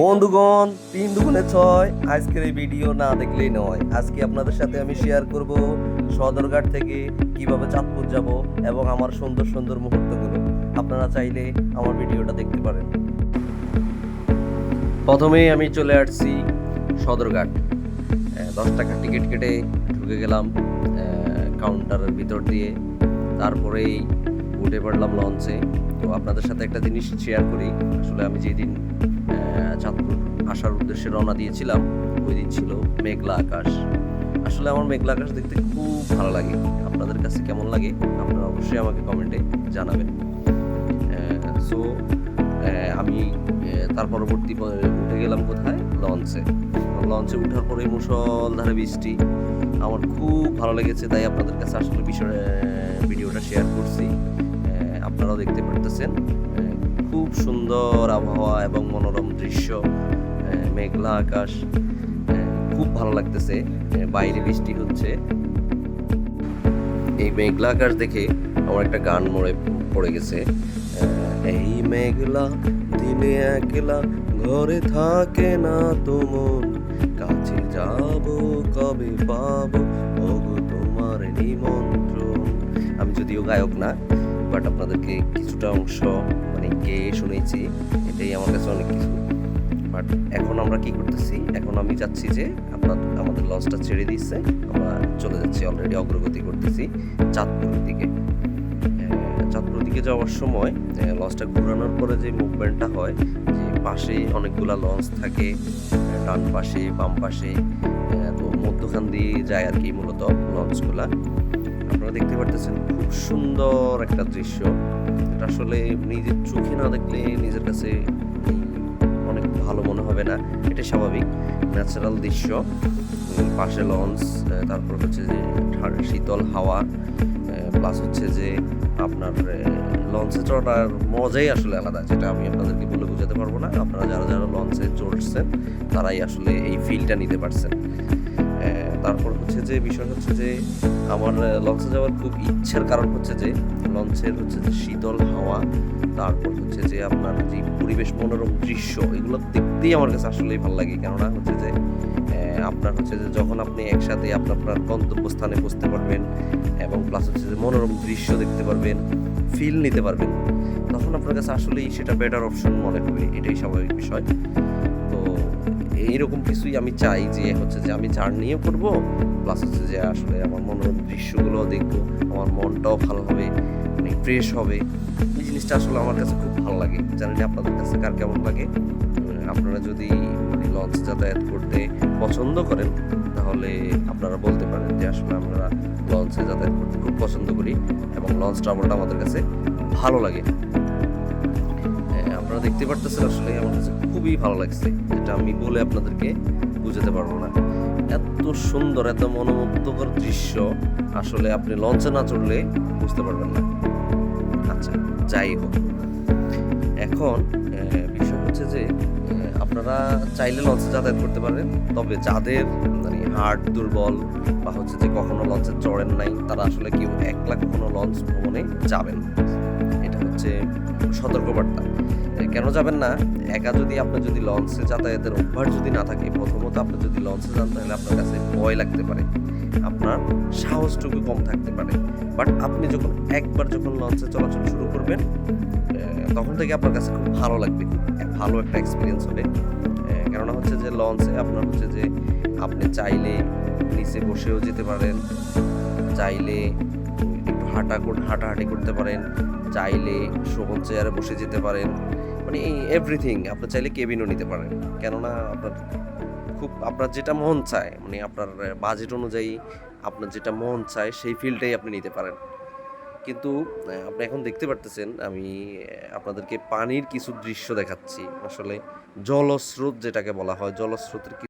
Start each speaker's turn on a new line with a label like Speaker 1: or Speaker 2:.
Speaker 1: বন্ধুগণ, তিন দুগুণে ছয়, আজকের এই ভিডিও না দেখলেই নয়। আজকে আপনাদের সাথে আমি শেয়ার করব সদরঘাট থেকে কীভাবে চাঁদপুর যাব এবং আমার সুন্দর সুন্দর মুহূর্তগুলো। আপনারা চাইলে আমার ভিডিওটা দেখতে পারেন। প্রথমেই আমি চলে আসছি সদরঘাট। দশ টাকা টিকিট কেটে ঢুকে গেলাম কাউন্টারের ভিতর দিয়ে। তারপরেই উঠে পড়লাম লঞ্চে তো আপনাদের সাথে একটা জিনিস শেয়ার করি। আসলে আমি যেদিন চাঁদপুর। আসার উদ্দেশ্যে রওনা দিয়েছিলাম। ওই দিন ছিল মেঘলা আকাশ। আসলে আমার মেঘলা আকাশ দেখতে খুব ভালো লাগে। আপনাদের কাছে কেমন লাগে? আপনারা অবশ্যই আমাকে কমেন্টে জানাবেন। সো আমি তার পরবর্তী উঠে গেলাম কোথায়? লঞ্চে। লঞ্চে উঠার পরে মুসলধারে বৃষ্টি। আমার খুব ভালো লেগেছে, তাই আপনাদের কাছে আসলে বিষয় ভিডিওটা শেয়ার করছি। আপনারাও দেখতে পারতেছেন। খুব সুন্দর আবহাওয়া এবং মনোরম দৃশ্য মেঘলা আকাশ খুব ভালো লাগতেছে বাইরে বৃষ্টি হচ্ছে। এই মেঘলা আকাশ দেখে আমার একটা গান মরে পড়ে গেছে এই মেঘলা দিনে একলা ঘরে থাকে না তোমন কাছে যাব কবে পাবো, ওগো তোমার নিমন্ত্রণ। আমি যদিও গায়ক না, বাট আপনাদেরকে কিছুটা অংশ মানে গেয়ে শুনেছি এটাই আমার কাছে অনেক কিছু। বাট এখন আমরা কি করতেছি? এখন আমি যাচ্ছি যে আপনার আমাদের লঞ্চটা ছেড়ে দিচ্ছে আমরা চলে যাচ্ছি অলরেডি অগ্রগতি করতেছি চাঁদপুরের দিকে। আহ, চাঁদপুরের দিকে যাওয়ার সময় লঞ্চটা ঘোরানোর পরে যে মুভমেন্টটা হয় যে পাশে অনেকগুলা লঞ্চ থাকে ডান পাশে বাম পাশে তো মধ্যখান দিয়ে যায় আর কি মূলত লঞ্চগুলা আপনারা দেখতে পারতেছেন খুব সুন্দর একটা দৃশ্য। এটা আসলে নিজের চোখে না দেখলে নিজের কাছে অনেক ভালো মনে হবে না। এটা স্বাভাবিক ন্যাচারাল দৃশ্য। পাশে লঞ্চ তারপর হচ্ছে যে শীতল হাওয়া প্লাস হচ্ছে যে আপনার লঞ্চে চড়ার মজাই আসলে আলাদা, যেটা আমি আপনাদেরকে বলে বোঝাতে পারব না। আপনারা যারা যারা লঞ্চে চড়ছেন, তারাই আসলে এই ফিলটা নিতে পারছেন। তারপর হচ্ছে যে বিষয় হচ্ছে যে আমার লঞ্চে যাওয়ার খুব ইচ্ছার কারণ হচ্ছে যে, লঞ্চের হচ্ছে যে শীতল হাওয়া, তারপর হচ্ছে যে আপনার যে পরিবেশ মনোরম দৃশ্য, এগুলো দেখতেই আমার কাছে আসলেই ভালো লাগে। কেননা হচ্ছে যে আপনার হচ্ছে যে যখন আপনি একসাথে আপনার আপনার গন্তব্যস্থানে বসতে পারবেন এবং প্লাস হচ্ছে যে মনোরম দৃশ্য দেখতে পারবেন ফিল নিতে পারবেন, তখন আপনার কাছে আসলেই সেটা বেটার অপশন মনে হবে। এটাই স্বাভাবিক বিষয়। তো এইরকম কিছুই আমি চাই যে হচ্ছে যে আমি জার্নিও করব প্লাস হচ্ছে যে আসলে আমার মনোরম দৃশ্যগুলো দেখব, আমার মনটাও ভালো হবে মানে ফ্রেশ হবে। এই জিনিসটা আসলে আমার কাছে খুব ভালো লাগে। জানি না আপনাদের কাছে কার কেমন লাগে। আপনারা যদি মানে লঞ্চ যাতায়াত করতে পছন্দ করেন, তাহলে আপনারা বলতে পারেন যে আসলে আমরা লঞ্চে যাতায়াত করতে খুব পছন্দ করি এবং লঞ্চ ট্রাভেলটা আমাদের কাছে ভালো লাগে। আপনারা দেখতে পারতেছেন আসলে আমার কাছে খুবই ভালো লাগছে, যেটা আমি বলে আপনাদেরকে বুঝাতে পারব না। এত সুন্দর, এত মনোমুগ্ধকর দৃশ্য আসলে আপনি লঞ্চে না চড়লে বুঝতে পারবেন না। আচ্ছা যাই হোক। এখন বিষয় হচ্ছে যে আপনারা চাইলে লঞ্চে যাতায়াত করতে পারেন, তবে যাদের মানে হার্ট দুর্বল বা হচ্ছে যে কখনো লঞ্চে চড়েন নাই, তারা আসলে কেউ একলা কখনো লঞ্চ ভ্রমণে যাবেন এটা হচ্ছে সতর্কবার্তা। কেন যাবেন না? একা যদি আপনার যদি লঞ্চে যাতায়াতের অভ্যাস যদি না থাকে, প্রথমত আপনি যদি লঞ্চে যান, তাহলে আপনার কাছে ভয় লাগতে পারে। আপনার সাহসটুকু কম থাকতে পারে। বাট আপনি যখন একবার যখন লঞ্চে চলাচল শুরু করবেন তখন থেকে আপনার কাছে খুব ভালো লাগবে। ভালো একটা এক্সপিরিয়েন্স হবে। কেননা হচ্ছে যে লঞ্চে আপনার হচ্ছে যে আপনি চাইলে নিচে বসেও যেতে পারেন, চাইলে একটু হাঁটা হাঁটাহাঁটি করতে পারেন, চাইলে শোভন চেয়ারে বসে যেতে পারেন। মানে এভরিথিং আপনি চাইলে কেবিনও নিতে পারেন। কেননা আপনার খুব, আপনার যেটা মন চায় মানে আপনার বাজেট অনুযায়ী আপনার যেটা মন চায়, সেই ফিল্ডটাই আপনি নিতে পারেন। কিন্তু আপনি এখন দেখতে পারতেছেন, আমি আপনাদেরকে পানির কিছু দৃশ্য দেখাচ্ছি। আসলে জলস্রোত যেটাকে বলা হয়, জলস্রোতের